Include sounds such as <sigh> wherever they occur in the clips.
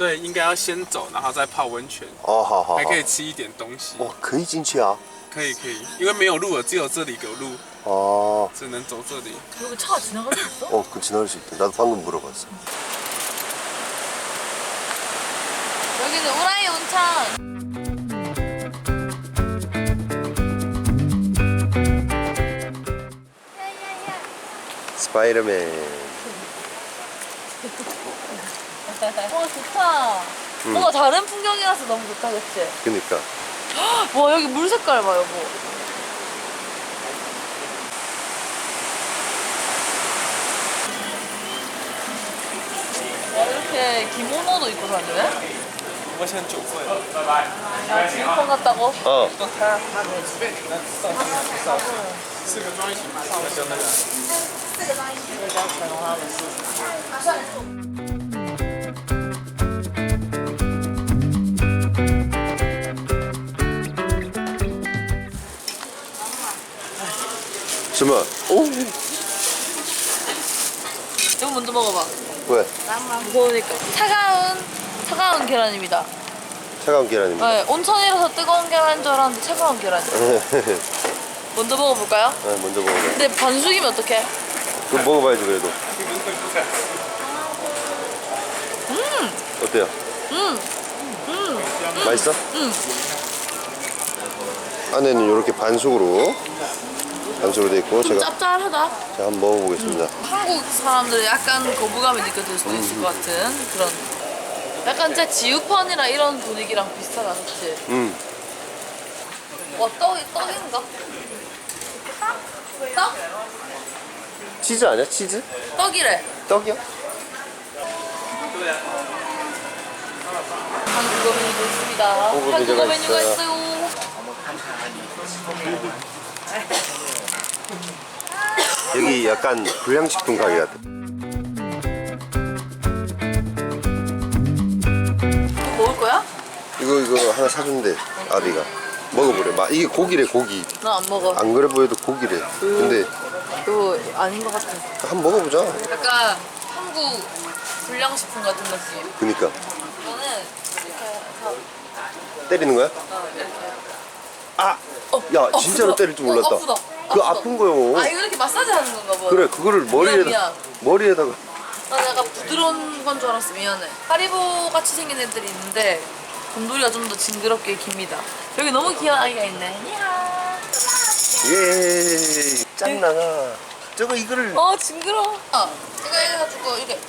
所以应该要先走，然后再泡温泉，哦，好好好还。可以吃一点东西。哇，可以进去啊？可以可以，因为没有路了，只有这里有路， 아, 只能走这里。 여기 차가 지나갈 수 있어? 어, 그 지나갈 수 있대. 나도 방금 물어봤어. 여기는 우라이 온천. 스파이더 하잖아. 음. 뭔가 다른 풍경이라서 너무 좋다, 그치? 그니까. 헉! 와, 여기 물 색깔 봐, 여보. 와, 이렇게 기모노도 입고 다녀요? 我现在九岁，拜拜。 아, 지구콘 같다고? 어다다 四个装一起卖，四个装一起卖，好像。 깐만. 오. 이거 먼저 먹어봐. 왜? 무서우니까. 차가운 차가운 계란입니다. 차가운 계란입니다. 네, 온천이라서 뜨거운 계란인 줄 알았는데 차가운 계란이에요. <laughs> 먼저 먹어볼까요? 네, 먼저 먹어봐. 근데 반숙이면 어떡해? 그럼 먹어봐야지 그래도. 음! 어때요? 음! 맛있어? 음! 안에는 이렇게 반숙으로 반숙으로 돼 있고 좀 제가 짭짤하다. 제가 한번 먹어보겠습니다. 한국 사람들이 약간 거부감이 느껴질 수도 있을 것 같은 그런 약간 진짜 지우펀이랑 이런 분위기랑 비슷하다, 그치? 음. 와, 떡이, 떡인가? 떡? 치즈 아니야? 치즈? 떡이래. 떡이요? 한국어 메뉴도 있습니다. 한국어 한국어 메뉴가 메뉴가 있어요. 있어요. 여기 약간 불량식품 가게 같아. 먹을 거야? 이거 이거 하나 사준대 아비가 먹어보래. 막 이게 고기래 고기. 나 안 먹어. 안 그래 보여도 고기래. 근데 이거 아닌 것 같아. 한번 먹어보자. 약간 한국 불량식품 같은 느낌. 그니까 이거는 이렇게 해서 때리는 거야? 어, 이렇게. 아, 어, 야 아프다. 진짜로 때릴 줄 몰랐다. 어, 아프다. 그 아프다. 아픈 거요. 아 이거 이렇게 마사지 하는 건가 봐. 그래 그거를 머리에다 미안. 머리에다가 나 약간 부드러운 건 줄 알았어. 미안해. 하리보 같이 생긴 애들이 있는데 곰돌이가 좀 더 징그럽게 깁니다. 여기 너무 귀여운 아이가 있네. 예 짱 나가. 저거 이거를 어 징그러워. 어, 이거 해가지고 이렇게.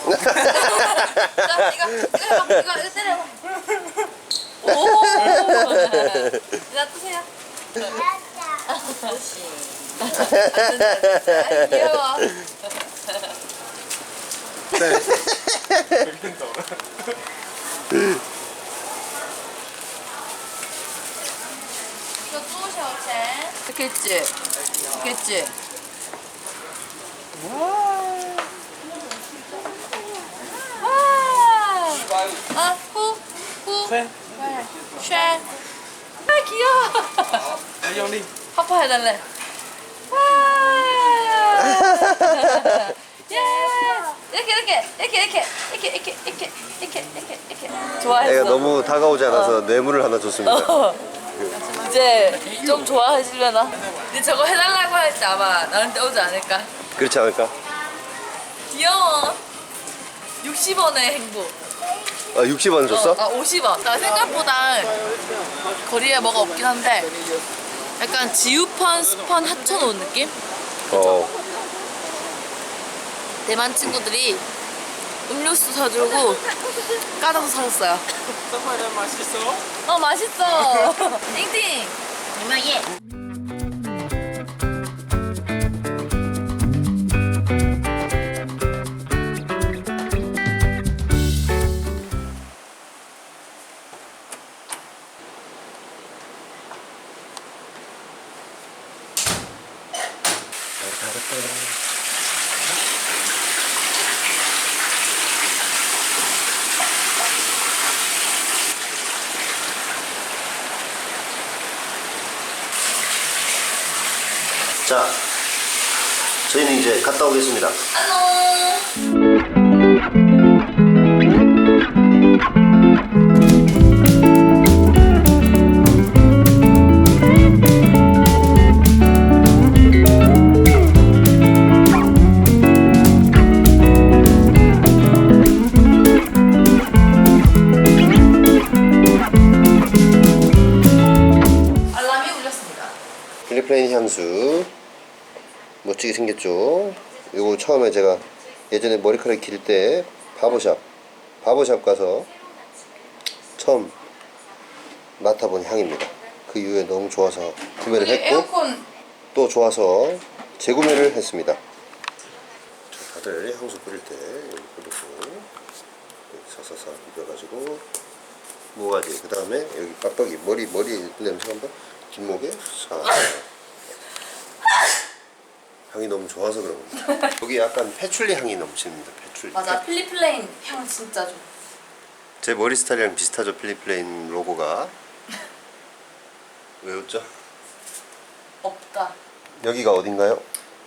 <laughs> 자 이거 이거 해봐. 이거 이거 때려봐. 오. <laughs> 놔두세요. 아, 귀여워. 이거 부으셔, 쟤. 좋겠지? 좋겠지? 와. 아, 후, 후. 쉐. 쉐. 아, 귀여워. 用力。 파파 해달래. 아. 예. 이렇게 이렇게 이렇게 이렇게 이렇게 이렇게 이렇게 이렇게 이렇게 이렇게 좋아했어. 너무 다가오지 않아서 뇌물을 하나 줬습니다. 어. 이제 좀 좋아해지려나? 근데 저거 해달라고 할 때 아마 나한테 오지 않을까? 그렇지 않을까? 귀여워. 60원의 행복. 아 60원 줬어? 어, 아 50원. 나 생각보다 거리에 뭐가 없긴 한데 약간 지우펀 스펀 합쳐놓은 느낌? 어. 대만 친구들이 음료수 사주고 까다로 사줬어요. 정말 맛있어? 어 맛있어. <laughs> 띵띵. 이마예. 자, 저희는 이제 갔다 오겠습니다. 안녕. 필리플레인 향수. 멋지게 생겼죠? 이거 처음에 제가 예전에 머리카락 길 때 바보샵 바보샵 가서 처음 맡아본 향입니다. 그 이후에 너무 좋아서 구매를 했고 에어컨. 또 좋아서 재구매를 했습니다. 자, 다들 향수 뿌릴 때 여기 뿌리고 여기 사사사 비벼가지고 모가지? 그 다음에 여기 빡빡이 머리 머리 냄새 한번 뒷목에 사 향이 너무 좋아서 그런 겁니다 여기 약간 패출리 향이 넘칩니다 패출리. 맞아 필리플레인 향 진짜 좋아. 제 머리 스타일이랑 비슷하죠 필리플레인 로고가. 왜 웃죠? 없다. 여기가 어딘가요?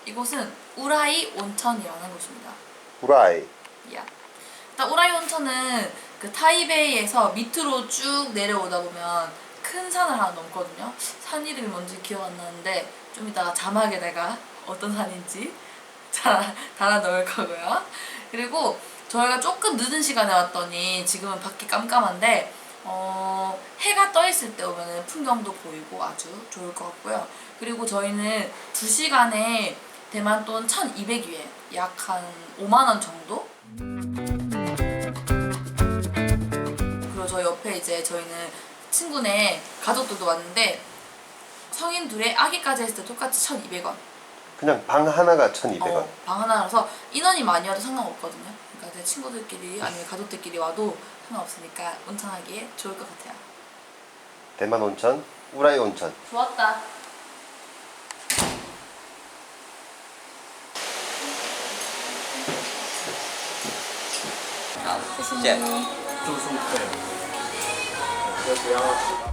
이곳은 우라이 온천이라는 곳입니다. 후라이. 야. 일단 우라이 온천은 그 타이베이에서 밑으로 쭉 내려오다 보면 큰 산을 하나 넘거든요. 산 이름이 뭔지 기억 안 나는데 좀 이따가 자막에 내가 어떤 산인지 <laughs> 자, 달아 넣을 거고요. 그리고 저희가 조금 늦은 시간에 왔더니 지금은 밖이 깜깜한데 어, 해가 떠 있을 때 오면 풍경도 보이고 아주 좋을 것 같고요. 그리고 저희는 2시간에 대만 돈 1,200위엔 약한 5만 원 정도? 그리고 저 옆에 이제 저희는 친구네 가족들도 왔는데 성인 둘에 아기까지 했을 때 똑같이 1,200원. 그냥 방 하나가 1200원 어, 방 하나라서 인원이 많이 와도 상관없거든요. 그러니까 내 친구들끼리 아니면 가족들끼리 와도 상관없으니까 온천하기에 좋을 것 같아요. 대만 온천, 우라이 온천 좋았다. 아, 谢谢你。住宿费， 就不要？